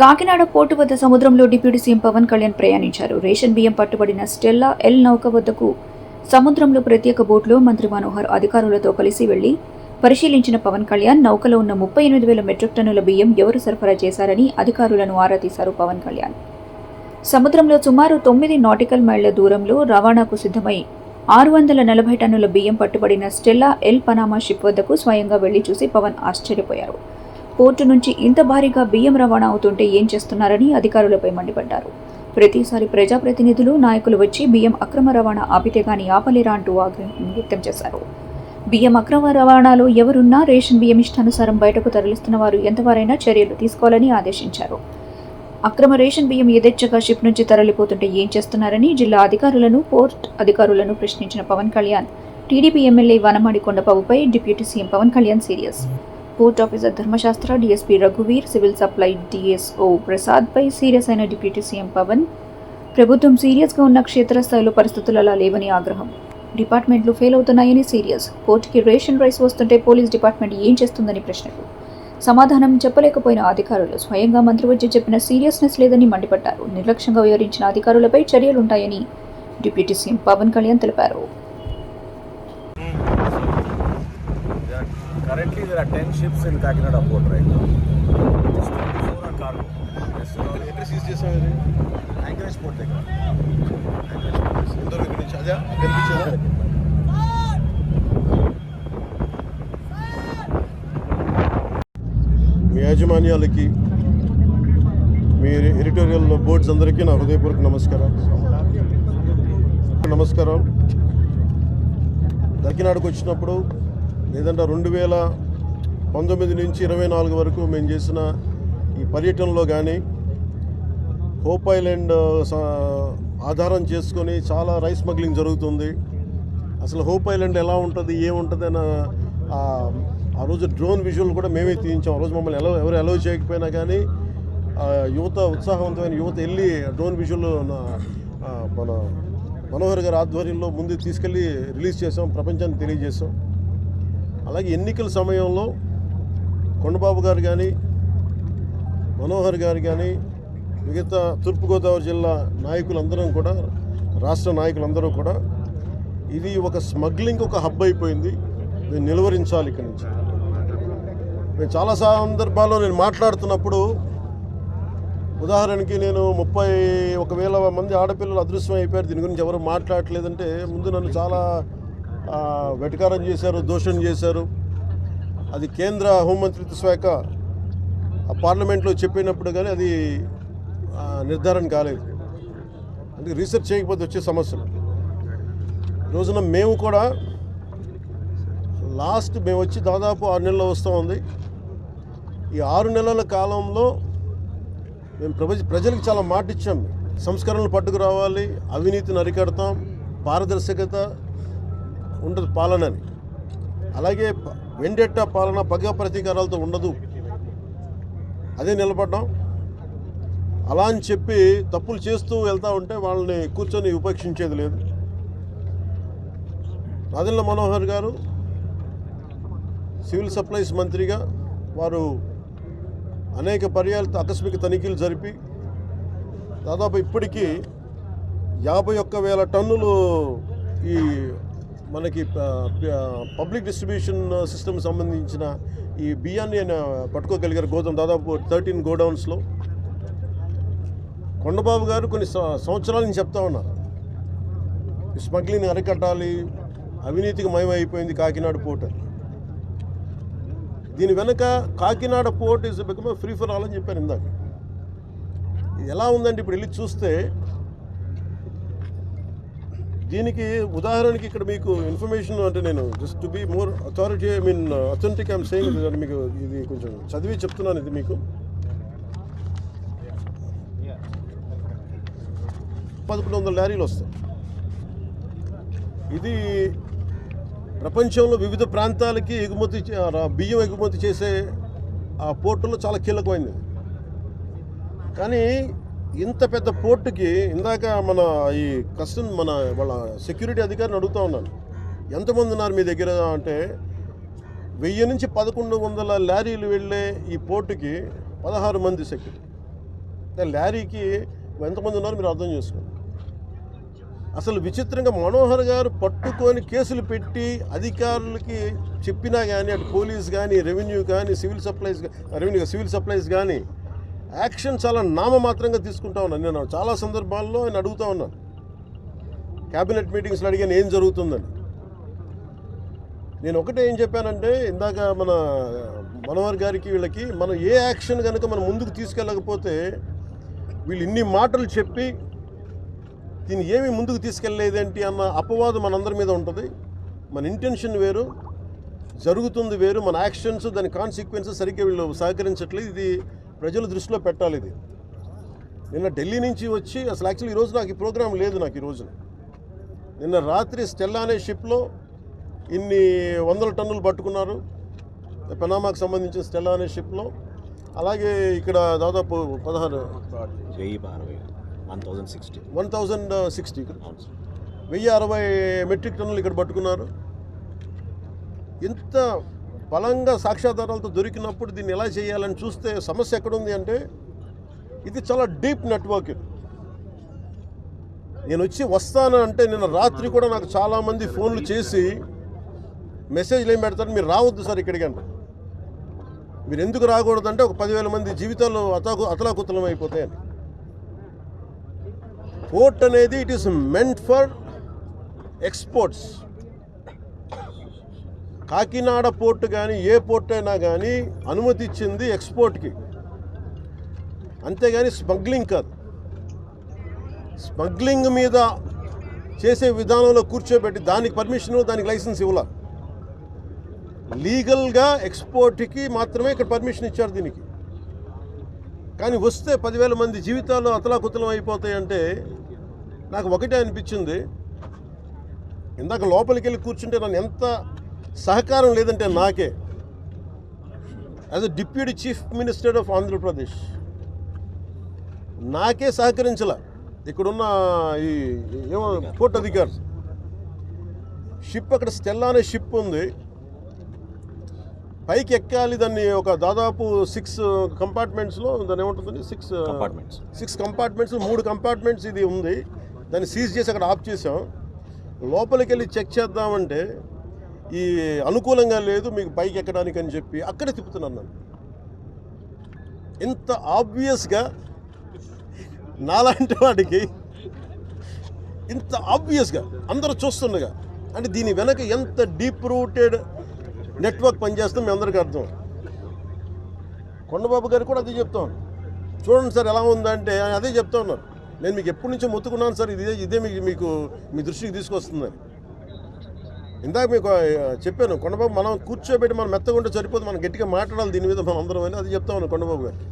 Kakinada port వద్ద సముద్రంలో deputy CM Pawan Kalyan ప్రయాణించారు. రేషన్ బియ్యం పట్టుబడిన స్టెల్లా ఎల్ నౌక వద్దకు సముద్రంలో ప్రత్యేక బోట్లో మంత్రి మనోహర్ అధికారులతో కలిసి వెళ్ళి పరిశీలించిన పవన్ కళ్యాణ్ నౌకలో ఉన్న ముప్పై ఎనిమిది వేల మెట్రిక్ టన్నుల బియ్యం ఎవరు సరఫరా చేశారని అధికారులను ఆరా తీశారు పవన్ కళ్యాణ్. సముద్రంలో సుమారు తొమ్మిది నాటికల్ మైళ్ళ దూరంలో రవాణాకు సిద్ధమై ఆరు వందల నలభై టన్నుల బియ్యం పట్టుబడిన స్టెల్లా ఎల్ పనామా షిప్ వద్దకు స్వయంగా వెళ్ళి చూసి పవన్ ఆశ్చర్యపోయారు. పోర్టు నుంచి ఇంత భారీగా బియ్యం రవాణా అవుతుంటే ఏం చేస్తున్నారని అధికారులపై మండిపడ్డారు. ప్రతిసారి ప్రజాప్రతినిధులు నాయకులు వచ్చి బియ్యం అక్రమ రవాణా ఆపితే గాని ఆపలేరా అంటూ ఆగ్రహం వ్యక్తం చేశారు. బియ్యం అక్రమ రవాణాలో ఎవరున్నా రేషన్ బియ్యం ఇష్టానుసారం బయటకు తరలిస్తున్న వారు ఎంతవారైనా చర్యలు తీసుకోవాలని ఆదేశించారు. అక్రమ రేషన్ బియ్యం యథేచ్ఛగా షిప్ నుంచి తరలిపోతుంటే ఏం చేస్తున్నారని జిల్లా అధికారులను పోర్ట్ అధికారులను ప్రశ్నించిన Pawan Kalyan TDP MLA Vanamadi కొండబాబుపై deputy CM Pawan Kalyan serious post officer ధర్మశాస్త్ర డీఎస్పీ రఘువీర్ సివిల్ సప్లై డిఎస్ఓ ప్రసాద్పై సీరియస్ అయిన డిప్యూటీ సీఎం పవన్. ప్రభుత్వం సీరియస్గా ఉన్న క్షేత్రస్థాయిలో పరిస్థితులు అలా లేవని ఆగ్రహం. డిపార్ట్మెంట్లు ఫెయిల్ అవుతున్నాయని సీరియస్. పోర్టుకి రేషన్ రైస్ వస్తుంటే పోలీస్ డిపార్ట్మెంట్ ఏం చేస్తుందని ప్రశ్నలు. సమాధానం చెప్పలేకపోయిన అధికారులు స్వయంగా మంత్రి చెప్పిన సీరియస్నెస్ లేదని మండిపడ్డారు. నిర్లక్ష్యంగా వ్యవహరించిన అధికారులపై చర్యలుంటాయని డిప్యూటీ సీఎం పవన్ కళ్యాణ్ తెలిపారు There are- Currently, there are 10 ships in Kakinada port right now. Just 24 are cargo. Yes, sir. ఎక్కడ సీజ్ చేసాం ఇది Anchorage port దగ్గర. ఎంతవరకు ఇక్కడ నుంచి అదే కనిపించేదా మీ యాజమాన్యాలకి మీ ఎడిటోరియల్ బోర్డ్స్ అందరికీ నా హృదయపూర్వక నమస్కారం నమస్కారం దక్కినాడుకు వచ్చినప్పుడు లేదంటే రెండు వేల పంతొమ్మిది నుంచి ఇరవై నాలుగు వరకు మేము చేసిన ఈ పర్యటనలో కానీ హోప్ ఐలాండ్ స- ఆధారం చేసుకొని చాలా రైస్ స్మగ్లింగ్ జరుగుతుంది. అసలు హోప్ ఐలాండ్ ఎలా ఉంటుంది ఏముంటుంది అని ఆ రోజు డ్రోన్ విజువల్ కూడా మేమే తీయించాం. ఆ రోజు మమ్మల్ని ఎలా ఎవరు అలౌ చేయకపోయినా కానీ యువత ఉత్సాహవంతమైన యువత వెళ్ళి డ్రోన్ విజువల్ మన మనోహర్ గారి ఆధ్వర్యంలో ముందు తీసుకెళ్ళి రిలీజ్ చేసాం ప్రపంచానికి తెలియజేసాం అలాగే ఎన్నికల సమయంలో కొండబాబు గారు కానీ మనోహర్ గారు కానీ మిగతా తూర్పుగోదావరి జిల్లా నాయకులందరం కూడా రాష్ట్ర నాయకులందరూ కూడా ఇది ఒక స్మగ్లింగ్ ఒక హబ్ అయిపోయింది. మేము నిలువరించాలి ఇక్కడి నుంచి. నేను చాలా సందర్భాల్లో నేను మాట్లాడుతున్నప్పుడు ఉదాహరణకి నేను ముప్పై ఒక వేల మంది ఆడపిల్లలు అదృశ్యం అయిపోయారు. దీని గురించి ఎవరు మాట్లాడట్లేదంటే ముందు నన్ను చాలా వెటకారం చేశారు దోషం చేశారు. అది కేంద్ర హోంమంత్రిత్వ శాఖ ఆ పార్లమెంట్లో చెప్పినప్పుడు కానీ అది నిర్ధారణ కాలేదు. అందుకే రీసెర్చ్ చేయకపోతే వచ్చే సమస్యలు. రోజున మేము కూడా లాస్ట్ మేము వచ్చి దాదాపు ఆరు నెలలు వస్తూ ఉంది. ఈ ఆరు నెలల కాలంలో మేము ప్రజ ప్రజలకు చాలా మాట ఇచ్చాం సంస్కరణలు పట్టుకురావాలి అవినీతిని అరికడతాం పారదర్శకత ఉండదు పాలనని అలాగే వెండెట్ట పాలన పగ ప్రతీకారాలతో ఉండదు. అదే నిలబడ్డాం. అలా అని చెప్పి తప్పులు చేస్తూ వెళ్తూ ఉంటే వాళ్ళని కూర్చొని ఉపేక్షించేది లేదు. రాజన్న మనోహర్ గారు సివిల్ సప్లైస్ మంత్రిగా వారు అనేక పర్యాలతో ఆకస్మిక తనిఖీలు జరిపి దాదాపు ఇప్పటికీ యాభై ఒక్క వేల టన్నులు ఈ మనకి పబ్లిక్ డిస్ట్రిబ్యూషన్ సిస్టమ్ సంబంధించిన ఈ బియ్యాన్ని ఆయన పట్టుకోగలిగారు. గోదాం దాదాపు థర్టీన్ గోడౌన్స్లో. కొండబాబు గారు కొన్ని స- సంవత్సరాల నుంచి చెప్తా ఉన్నారు స్మగ్లింగ్ అరికట్టాలి అవినీతికి మయమైపోయింది కాకినాడ పోర్ట్ దీని వెనక Kakinada port is become free for all అని చెప్పాను ఇందాక. ఇది ఎలా ఉందంటే ఇప్పుడు వెళ్ళి చూస్తే దీనికి ఉదాహరణకి ఇక్కడ మీకు ఇన్ఫర్మేషన్ అంటే నేను just to be more authority I mean authentic I'm saying మీకు ఇది కొంచెం చదివి చెప్తున్నాను ఇది మీకు. పదకొండు వందల లారీలు వస్తాయి. ఇది ప్రపంచంలో వివిధ ప్రాంతాలకి ఎగుమతి చే- బియ్యం ఎగుమతి చేసే ఆ పోర్టులో చాలా కీలకమైంది కానీ ఇంత పెద్ద పోర్టుకి ఇందాక మన ఈ కస్టమ్ మన వాళ్ళ సెక్యూరిటీ అధికారిని అడుగుతా ఉన్నాను. ఎంతమంది ఉన్నారు మీ దగ్గర అంటే వెయ్యి నుంచి పదకొండు వందల లారీలు వెళ్ళే ఈ పోర్టుకి పదహారు మంది సెక్యూరిటీ. లారీకి ఎంతమంది ఉన్నారో మీరు అర్థం చేసుకోండి. అసలు విచిత్రంగా మనోహర్ గారు పట్టుకొని కేసులు పెట్టి అధికారులకి చెప్పినా కానీ అటు పోలీస్ కానీ రెవెన్యూ కానీ civil supplies revenue civil supplies కానీ యాక్షన్ చాలా నామమాత్రంగా తీసుకుంటా ఉన్నాను నేను చాలా సందర్భాల్లో ఆయన అడుగుతా ఉన్నాను క్యాబినెట్ మీటింగ్స్లో అడిగాను ఏం జరుగుతుందని? నేను ఒకటే ఏం చెప్పానంటే ఇందాక మన మనోహర్ గారికి వీళ్ళకి మనం ఏ యాక్షన్ కనుక మనం ముందుకు తీసుకెళ్ళకపోతే వీళ్ళు ఇన్ని మాటలు చెప్పి దీన్ని ఏమి ముందుకు తీసుకెళ్ళలేదేంటి అన్న అపవాదం మనందరి మీద ఉంటుంది. మన ఇంటెన్షన్ వేరు జరుగుతుంది వేరు మన యాక్షన్స్ దాని కాన్సిక్వెన్సెస్ సరిగ్గా వీళ్ళు సహకరించట్లేదు. ఇది ప్రజల దృష్టిలో పెట్టాలి ఇది. నిన్న ఢిల్లీ నుంచి వచ్చి అసలు యాక్చువల్లీ ఈరోజు నాకు ఈ ప్రోగ్రాం లేదు నాకు ఈరోజు నిన్న రాత్రి స్టెల్లా అనే షిప్లో ఇన్ని వందల టన్నులు పట్టుకున్నారు. పెనామాకు సంబంధించిన స్టెల్లా అనే షిప్లో అలాగే ఇక్కడ దాదాపు పదహారు వన్ థౌజండ్ సిక్స్టీ. వెయ్యి అరవై మెట్రిక్ టన్నులు ఇక్కడ పట్టుకున్నారు. ఇంత బలంగా సాక్ష్యాధారాలతో దొరికినప్పుడు దీన్ని ఎలా చేయాలని చూస్తే సమస్య ఎక్కడుంది అంటే ఇది చాలా డీప్ నెట్వర్క్ ఇది. నేను వచ్చి వస్తాను అంటే నిన్న రాత్రి కూడా నాకు చాలామంది ఫోన్లు చేసి మెసేజ్లు ఏం పెడతారు? మీరు రావద్దు సార్ ఇక్కడికి అంటే. మీరు ఎందుకు రాకూడదంటే ఒక పదివేల మంది జీవితాలు అతకు అతలాకుతలం అయిపోతాయని. పోర్ట్ అనేది it is meant for exports Kakinada port కానీ ఏ పోర్ట్ అయినా కానీ అనుమతి ఇచ్చింది ఎక్స్పోర్ట్కి. అంతేగాని స్మగ్లింగ్ కాదు. స్మగ్లింగ్ మీద చేసే విధానంలో కూర్చోబెట్టి దానికి పర్మిషన్ దానికి లైసెన్స్ ఇవ్వాల. లీగల్గా ఎక్స్పోర్ట్కి మాత్రమే ఇక్కడ పర్మిషన్ ఇచ్చారు దీనికి. కానీ వస్తే పదివేల మంది జీవితాలు అతలాకుతలం అయిపోతాయి అంటే నాకు ఒకటే అనిపించింది. ఇందాక లోపలికి వెళ్ళి కూర్చుంటే నన్ను ఎంత సహకారం లేదంటే నాకే. As a deputy chief minister of Andhra Pradesh నాకే సహకరించాల. ఇక్కడున్న ఈ ఏమో పోర్ట్ అధికారి. షిప్ అక్కడ స్టెల్లా అనే షిప్ ఉంది. పైకి ఎక్కాలి దాన్ని ఒక దాదాపు సిక్స్ కంపార్ట్మెంట్స్లో దాన్ని ఏముంటుందండి? సిక్స్ కంపార్ట్మెంట్స్ సిక్స్ కంపార్ట్మెంట్స్ మూడు కంపార్ట్మెంట్స్ ఇది ఉంది. దాన్ని సీజ్ చేసి అక్కడ ఆఫ్ చేసాం లోపలికి వెళ్ళి చెక్ చేద్దామంటే ఈ అనుకూలంగా లేదు మీకు పైకి ఎక్కడానికి అని చెప్పి అక్కడే తిప్పుతున్నాను నన్ను. ఇంత ఆబ్వియస్గా నాలాంటి వాడికి ఇంత ఆబ్వియస్గా అందరూ చూస్తుండగా అంటే దీని వెనక ఎంత డీప్ రూటెడ్ నెట్వర్క్ పనిచేస్తుందో మీ అందరికీ అర్థం. కొండబాబు గారు కూడా అదే చెప్తాను చూడండి సార్ ఎలా ఉందంటే అదే చెప్తా ఉన్నారు. నేను మీకు ఎప్పటి నుంచో మొత్తుకున్నాను సార్ ఇదే ఇదే మీకు మీకు మీ దృష్టికి తీసుకొస్తుందని. ఇందాక మీకు చెప్పాను కొండబాబు మనం కూర్చోబెట్టి మనం మెత్తగా ఉంటే సరిపోదు మనం గట్టిగా మాట్లాడాలి దీని మీద మనం అందరం అని అది చెప్తా కొండబాబు గారికి